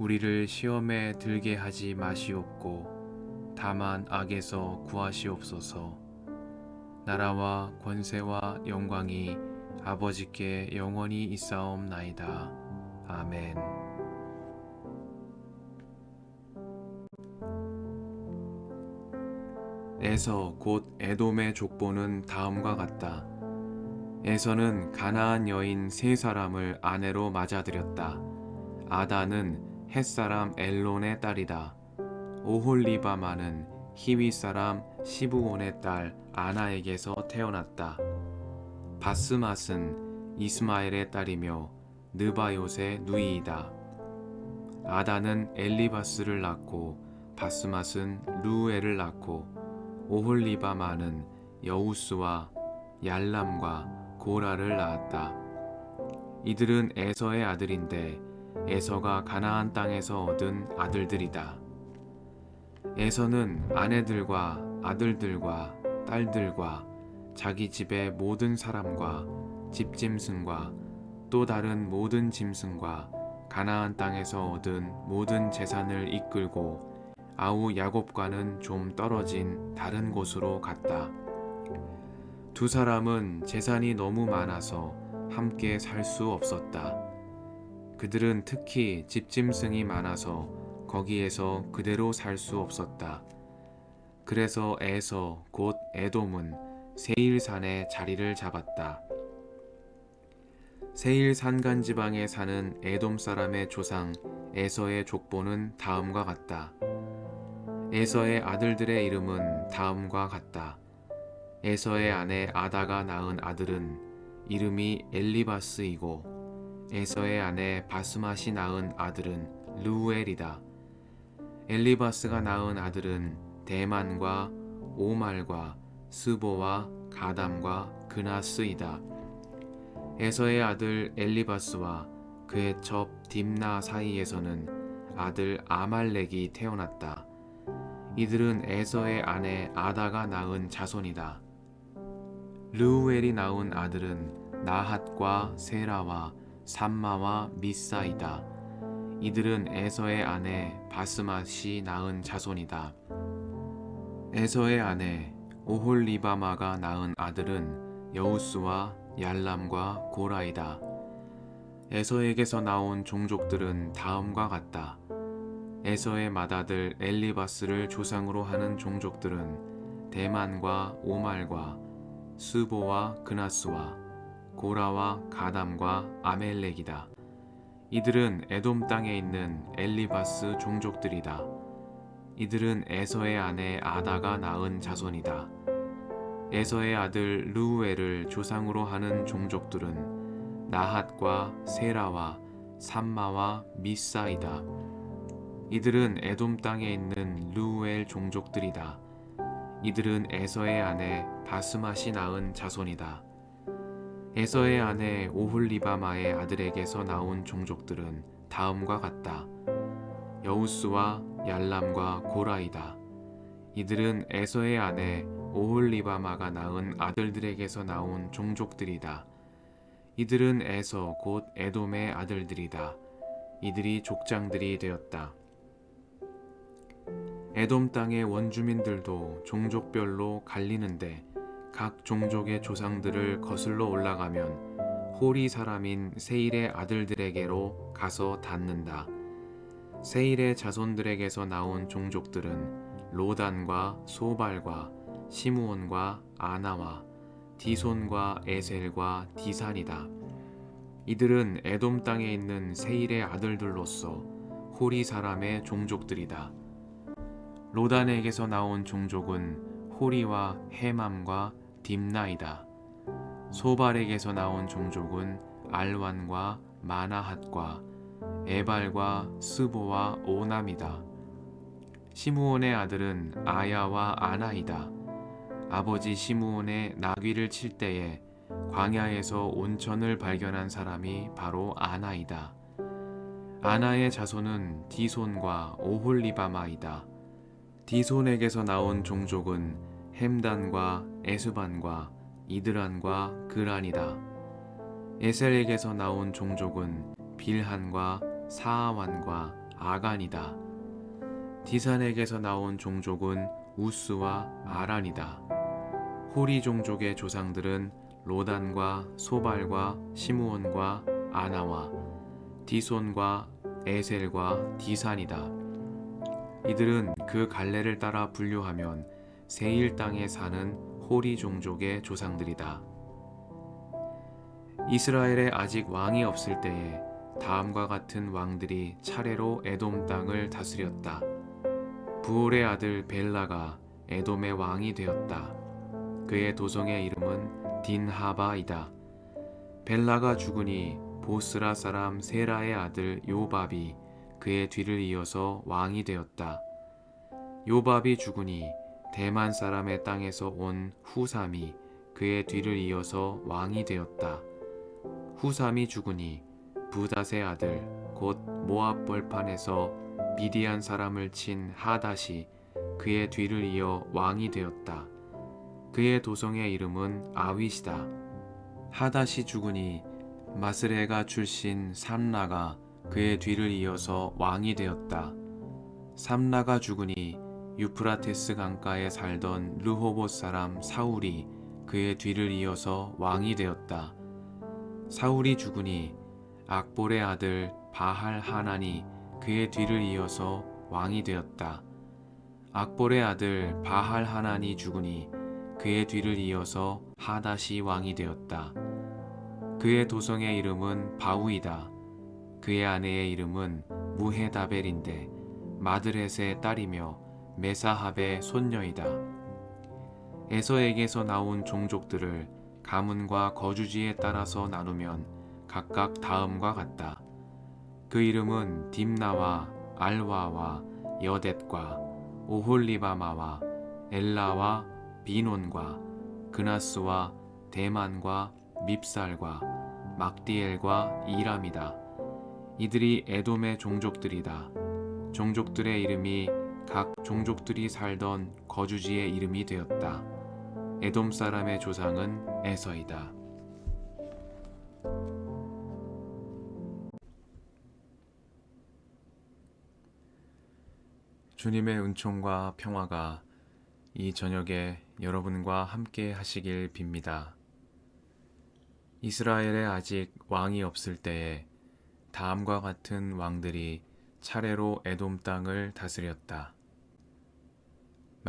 우리를 시험에 들게 하지 마시옵고 다만 악에서 구하시옵소서 나라와 권세와 영광이 아버지께 영원히 있사옵나이다 아멘 에서 곧 에돔의 족보는 다음과 같다. 에서는 가나안 여인 세 사람을 아내로 맞아들였다. 아다는 햇 사람 엘론의 딸이다. 오홀리바마는 히위 사람 시브온의 딸 아나에게서 태어났다. 바스맛은 이스마엘의 딸이며 느바요의 누이이다. 아다는 엘리바스를 낳고 바스맛은 루엘을 낳고 오홀리바마는 여우스와 얄람과 고라를 낳았다. 이들은 에서의 아들인데 에서가 가나안 땅에서 얻은 아들들이다. 에서는 아내들과 아들들과 딸들과 자기 집의 모든 사람과 집짐승과 또 다른 모든 짐승과 가나안 땅에서 얻은 모든 재산을 이끌고 아우 야곱과는 좀 떨어진 다른 곳으로 갔다. 두 사람은 재산이 너무 많아서 함께 살 수 없었다. 그들은 특히 집짐승이 많아서 거기에서 그대로 살 수 없었다. 그래서 에서 곧 에돔은 세일산에 자리를 잡았다. 세일 산간 지방에 사는 에돔 사람의 조상 에서의 족보는 다음과 같다. 에서의 아들들의 이름은 다음과 같다. 에서의 아내 아다가 낳은 아들은 이름이 엘리바스이고 에서의 아내 바스맛이 낳은 아들은 루엘이다. 엘리바스가 낳은 아들은 대만과 오말과 스보와 가담과 그나스이다. 에서의 아들 엘리바스와 그의 첩 딥나 사이에서는 아들 아말렉이 태어났다. 이들은 에서의 아내 아다가 낳은 자손이다. 르우엘이 낳은 아들은 나핫과 세라와 삼마와 미사이다. 이들은 에서의 아내 바스맛이 낳은 자손이다. 에서의 아내 오홀리바마가 낳은 아들은 여우스와 얄람과 고라이다. 에서에게서 나온 종족들은 다음과 같다. 에서의 맏아들 엘리바스를 조상으로 하는 종족들은 대만과 오말과 스보와 그나스와 고라와 가담과 아멜렉이다. 이들은 에돔 땅에 있는 엘리바스 종족들이다. 이들은 에서의 아내 아다가 낳은 자손이다. 에서의 아들 루우엘을 조상으로 하는 종족들은 나핫과 세라와 삼마와 미사이다. 이들은 에돔 땅에 있는 루우엘 종족들이다. 이들은 에서의 아내 바스맛이 낳은 자손이다. 에서의 아내 오홀리바마의 아들에게서 나온 종족들은 다음과 같다. 여우스와 얄람과 고라이다. 이들은 에서의 아내 오홀리바마가 낳은 아들들에게서 나온 종족들이다. 이들은 에서 곧 에돔의 아들들이다. 이들이 족장들이 되었다. 에돔 땅의 원주민들도 종족별로 갈리는데 각 종족의 조상들을 거슬러 올라가면 호리 사람인 세일의 아들들에게로 가서 닿는다. 세일의 자손들에게서 나온 종족들은 로단과 소발과 시므온과 아나와 디손과 에셀과 디산이다. 이들은 에돔 땅에 있는 세일의 아들들로서 호리 사람의 종족들이다. 로단에게서 나온 종족은 호리와 헤맘과 딥나이다. 소발에게서 나온 종족은 알완과 마나핫과 에발과 스보와 오남이다. 시므온의 아들은 아야와 아나이다. 아버지 시므온의 나귀를 칠 때에 광야에서 온천을 발견한 사람이 바로 아나이다. 아나의 자손은 디손과 오홀리바마이다. 디손에게서 나온 종족은 햄단과 에수반과 이드란과 그란이다. 에셀에게서 나온 종족은 빌한과 사아완과 아간이다. 디산에게서 나온 종족은 우스와 아란이다. 호리 종족의 조상들은 로단과 소발과 시므온과 아나와 디손과 에셀과 디산이다. 이들은 그 갈래를 따라 분류하면 세일 땅에 사는 호리 종족의 조상들이다. 이스라엘에 아직 왕이 없을 때에 다음과 같은 왕들이 차례로 에돔 땅을 다스렸다. 부올의 아들 벨라가 에돔의 왕이 되었다. 그의 도성의 이름은 딘하바이다. 벨라가 죽으니 보스라 사람 세라의 아들 요밥이 그의 뒤를 이어서 왕이 되었다. 요밥이 죽으니 대만 사람의 땅에서 온 후삼이 그의 뒤를 이어서 왕이 되었다. 후삼이 죽으니 부닷의 아들 곧 모압 벌판에서 미디안 사람을 친 하닷이 그의 뒤를 이어 왕이 되었다. 그의 도성의 이름은 아윗이다. 하닷이 죽으니 마스레가 출신 삼라가 그의 뒤를 이어서 왕이 되었다. 삼라가 죽으니 유프라테스 강가에 살던 르호봇 사람 사울이 그의 뒤를 이어서 왕이 되었다. 사울이 죽으니 악볼의 아들 바할 하나니 그의 뒤를 이어서 왕이 되었다. 악볼의 아들 바할 하나니 죽으니 그의 뒤를 이어서 하다시 왕이 되었다. 그의 도성의 이름은 바우이다. 그의 아내의 이름은 무헤다벨인데 마드렛의 딸이며 메사합의 손녀이다. 에서에게서 나온 종족들을 가문과 거주지에 따라서 나누면 각각 다음과 같다. 그 이름은 딥나와 알와와 여댓과 오홀리바마와 엘라와 비논과 그나스와 대만과 밉살과 막디엘과 이람이다. 이들이 에돔의 종족들이다. 종족들의 이름이 각 종족들이 살던 거주지의 이름이 되었다. 에돔 사람의 조상은 에서이다. 주님의 은총과 평화가 이 저녁에 여러분과 함께 하시길 빕니다. 이스라엘에 아직 왕이 없을 때에 다음과 같은 왕들이 차례로 에돔 땅을 다스렸다.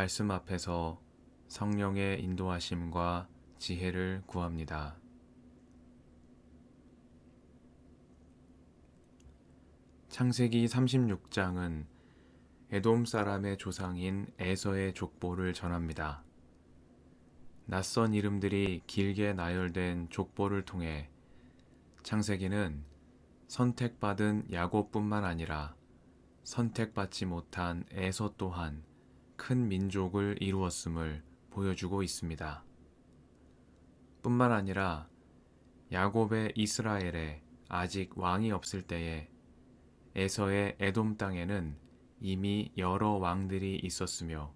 말씀 앞에서 성령의 인도하심과 지혜를 구합니다. 창세기 36장은 에돔 사람의 조상인 에서의 족보를 전합니다. 낯선 이름들이 길게 나열된 족보를 통해 창세기는 선택받은 야곱뿐만 아니라 선택받지 못한 에서 또한 큰 민족을 이루었음을 보여주고 있습니다. 뿐만 아니라 야곱의 이스라엘에 아직 왕이 없을 때에 에서의 에돔 땅에는 이미 여러 왕들이 있었으며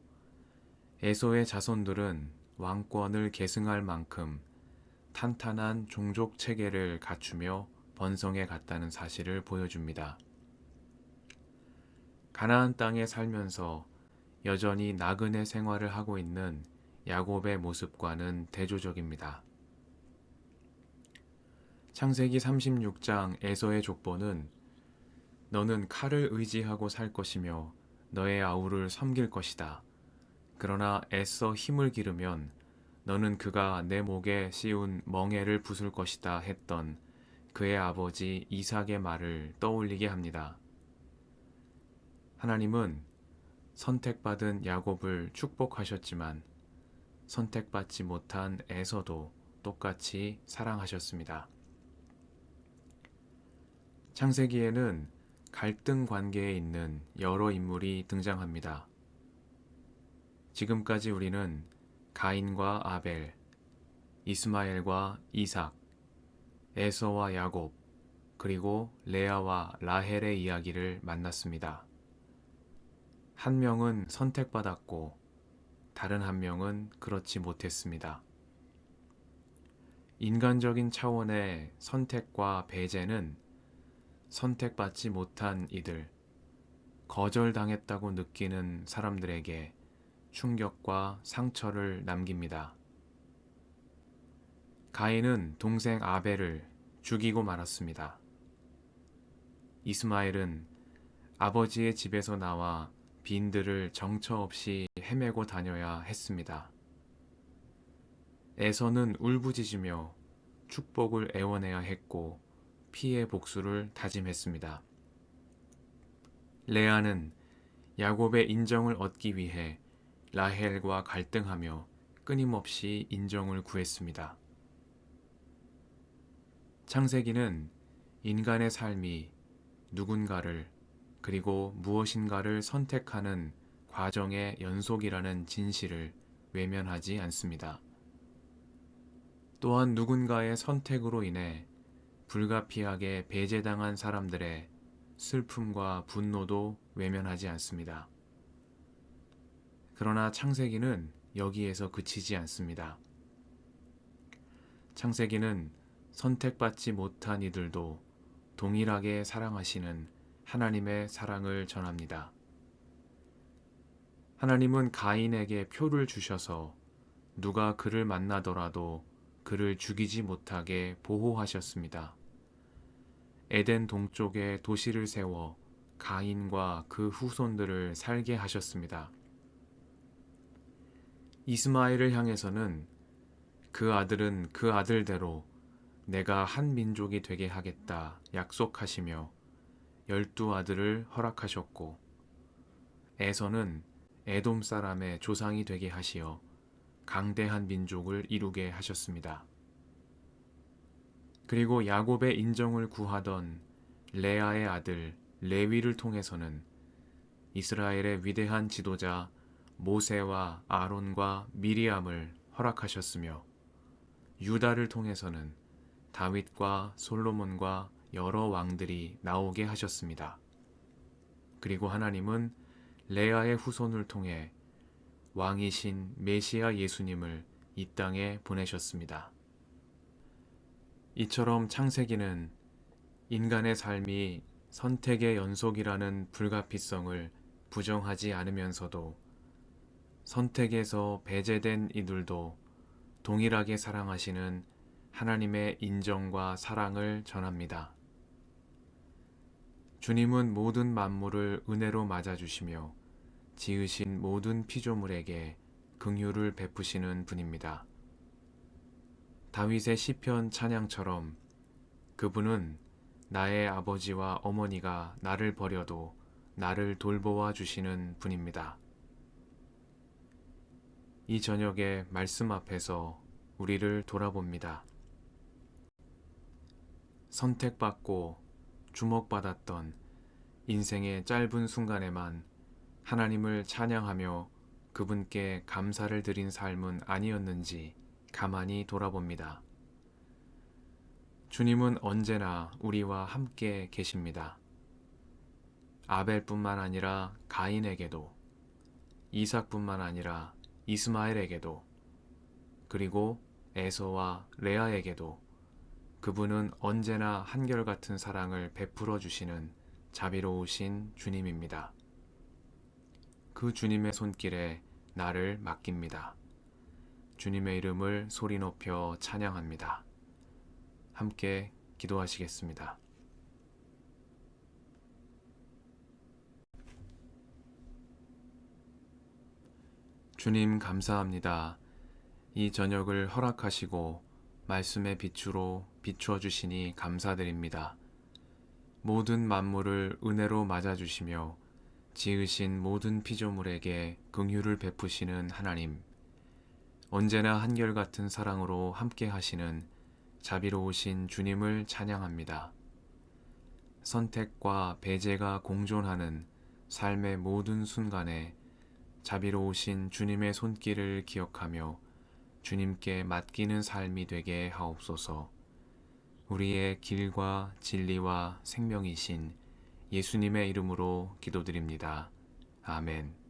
에서의 자손들은 왕권을 계승할 만큼 탄탄한 종족 체계를 갖추며 번성해 갔다는 사실을 보여줍니다. 가나안 땅에 살면서 여전히 나그네 생활을 하고 있는 야곱의 모습과는 대조적입니다. 창세기 36장 에서의 족보는 너는 칼을 의지하고 살 것이며 너의 아우를 섬길 것이다. 그러나 애써 힘을 기르면 너는 그가 내 목에 씌운 멍에를 부술 것이다 했던 그의 아버지 이삭의 말을 떠올리게 합니다. 하나님은 선택받은 야곱을 축복하셨지만 선택받지 못한 에서도 똑같이 사랑하셨습니다. 창세기에는 갈등 관계에 있는 여러 인물이 등장합니다. 지금까지 우리는 가인과 아벨, 이스마엘과 이삭, 에서와 야곱, 그리고 레아와 라헬의 이야기를 만났습니다. 한 명은 선택받았고 다른 한 명은 그렇지 못했습니다. 인간적인 차원의 선택과 배제는 선택받지 못한 이들, 거절당했다고 느끼는 사람들에게 충격과 상처를 남깁니다. 가인은 동생 아벨을 죽이고 말았습니다. 이스마엘은 아버지의 집에서 나와 빈들을 정처 없이 헤매고 다녀야 했습니다. 에서는 울부짖으며 축복을 애원해야 했고 피해 복수를 다짐했습니다. 레아는 야곱의 인정을 얻기 위해 라헬과 갈등하며 끊임없이 인정을 구했습니다. 창세기는 인간의 삶이 누군가를 그리고 무엇인가를 선택하는 과정의 연속이라는 진실을 외면하지 않습니다. 또한 누군가의 선택으로 인해 불가피하게 배제당한 사람들의 슬픔과 분노도 외면하지 않습니다. 그러나 창세기는 여기에서 그치지 않습니다. 창세기는 선택받지 못한 이들도 동일하게 사랑하시는 하나님의 사랑을 전합니다. 하나님은 가인에게 표를 주셔서 누가 그를 만나더라도 그를 죽이지 못하게 보호하셨습니다. 에덴 동쪽에 도시를 세워 가인과 그 후손들을 살게 하셨습니다. 이스마엘을 향해서는 그 아들은 그 아들대로 내가 한 민족이 되게 하겠다 약속하시며 열두 아들을 허락하셨고 에서는 에돔 사람의 조상이 되게 하시어 강대한 민족을 이루게 하셨습니다. 그리고 야곱의 인정을 구하던 레아의 아들 레위를 통해서는 이스라엘의 위대한 지도자 모세와 아론과 미리암을 허락하셨으며 유다를 통해서는 다윗과 솔로몬과 여러 왕들이 나오게 하셨습니다. 그리고 하나님은 레아의 후손을 통해 왕이신 메시아 예수님을 이 땅에 보내셨습니다. 이처럼 창세기는 인간의 삶이 선택의 연속이라는 불가피성을 부정하지 않으면서도 선택에서 배제된 이들도 동일하게 사랑하시는 하나님의 인정과 사랑을 전합니다. 주님은 모든 만물을 은혜로 맞아주시며 지으신 모든 피조물에게 긍휼을 베푸시는 분입니다. 다윗의 시편 찬양처럼 그분은 나의 아버지와 어머니가 나를 버려도 나를 돌보아 주시는 분입니다. 이 저녁에 말씀 앞에서 우리를 돌아봅니다. 선택받고 주목받았던 인생의 짧은 순간에만 하나님을 찬양하며 그분께 감사를 드린 삶은 아니었는지 가만히 돌아봅니다. 주님은 언제나 우리와 함께 계십니다. 아벨뿐만 아니라 가인에게도, 이삭뿐만 아니라 이스마엘에게도, 그리고 에서와 레아에게도 그분은 언제나 한결같은 사랑을 베풀어 주시는 자비로우신 주님입니다. 그 주님의 손길에 나를 맡깁니다. 주님의 이름을 소리 높여 찬양합니다. 함께 기도하시겠습니다. 주님 감사합니다. 이 저녁을 허락하시고 말씀의 빛으로 비추어 주시니 감사드립니다. 모든 만물을 은혜로 맞아 주시며 지으신 모든 피조물에게 긍휼을 베푸시는 하나님. 언제나 한결같은 사랑으로 함께 하시는 자비로우신 주님을 찬양합니다. 선택과 배제가 공존하는 삶의 모든 순간에 자비로우신 주님의 손길을 기억하며 주님께 맡기는 삶이 되게 하옵소서. 우리의 길과 진리와 생명이신 예수님의 이름으로 기도드립니다. 아멘.